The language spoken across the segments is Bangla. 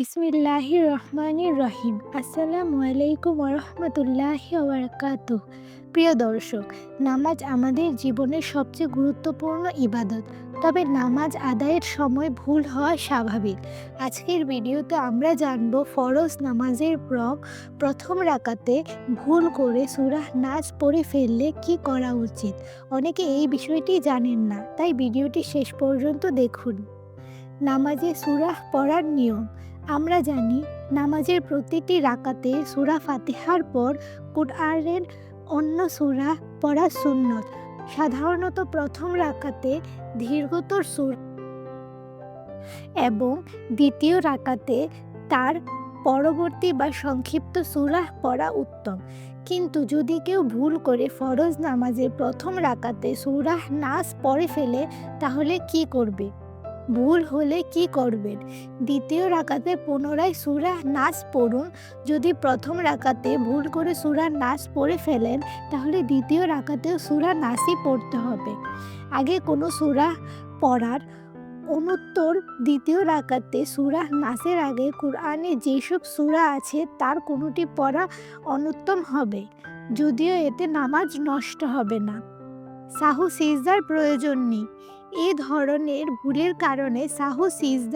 বিসমিল্লাহির রহমানির রহিম আসসালামু আলাইকুম রহমতুল্লাহি ওবরাকাতু। প্রিয় দর্শক, নামাজ আমাদের জীবনের সবচেয়ে গুরুত্বপূর্ণ ইবাদত। তবে নামাজ আদায়ের সময় ভুল হওয়া স্বাভাবিক। আজকের ভিডিওতে আমরা জানব ফরজ নামাজের পর প্রথম রাকাতে ভুল করে সুরাহ নাচ পড়ে ফেললে কি করা উচিত? অনেকে এই বিষয়টি জানেন না, তাই ভিডিওটি শেষ পর্যন্ত দেখুন। নামাজে সুরাহ পড়ার নিয়ম আমরা জানি নামাজের প্রতিটি রাকাতে সুরা ফাতিহার পর কুরআনের অন্য সুরা পড়া সুন্নত। সাধারণত প্রথম রাকাতে দীর্ঘতর সুর এবং দ্বিতীয় রাকাতে তার পরবর্তী বা সংক্ষিপ্ত সুরাহ পড়া উত্তম। কিন্তু যদি কেউ ভুল করে ফরজ নামাজের প্রথম রাকাতে সুরাহ নাস পড়ে ফেলে, তাহলে কি করবে? ভুল হলে কি করবেন? দ্বিতীয় রাকাতে পুনরায় সুরা নাচ পড়ুন। যদি প্রথম রাকাতে ভুল করে সুরা নাচ পড়ে ফেলেন, তাহলে দ্বিতীয় রাকাতেও সুরা নাচই পড়তে হবে। আগে কোনো সুরা পড়ার অনুত্তর দ্বিতীয় রাকাতে সুরা নাচের আগে কোরআনে যেসব সুরা আছে, তার কোনোটি পড়া অনুত্তম হবে। যদিও এতে নামাজ নষ্ট হবে না। সাহু, সিজদার প্রয়োজন নেই। এ ধরনের ভুলের কারণে সাহসিজ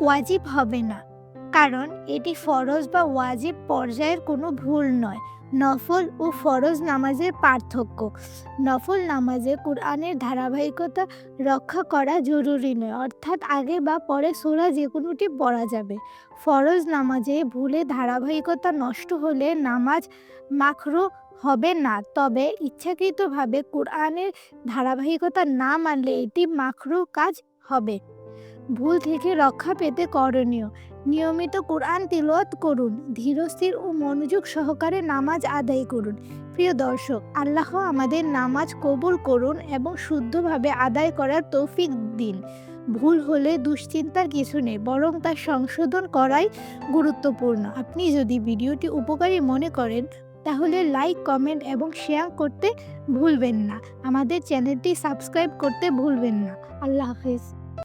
ওয়াজিব হবে না। কারণ এটি ফরজ বা ওয়াজিব পর্যায়ের কোনো ভুল নয়। নফল ও ফরজ নামাজের পার্থক্য। নফল নামাজে কোরআনের ধারাবাহিকতা রক্ষা করা জরুরি নয়, অর্থাৎ আগে বা পরে সোরা যে কোনোটি পড়া যাবে। ফরজ নামাজে ভুলে ধারাবাহিকতা নষ্ট হলে নামাজ মাখরো হবে না, তবে ইচ্ছাকৃতভাবে কোরআনের ধারাবাহিকতা না মানলে এটি মাখরো কাজ হবে। ভুল থেকে রক্ষা পেতে করণীয়। নিয়মিত কোরআন তিলত করুন, ধীরস্থির ও মনোযোগ সহকারে নামাজ আদায় করুন। প্রিয় দর্শক, আল্লাহ আমাদের নামাজ কবুল করুন এবং শুদ্ধভাবে আদায় করার তৌফিক দিন। ভুল হলে দুশ্চিন্তার কিছু নেই, বরং তা সংশোধন করাই গুরুত্বপূর্ণ। আপনি যদি ভিডিওটি উপকারী মনে করেন, তাহলে লাইক, কমেন্ট এবং শেয়ার করতে ভুলবেন না। আমাদের চ্যানেলটি সাবস্ক্রাইব করতে ভুলবেন না। আল্লাহ হাফিজ।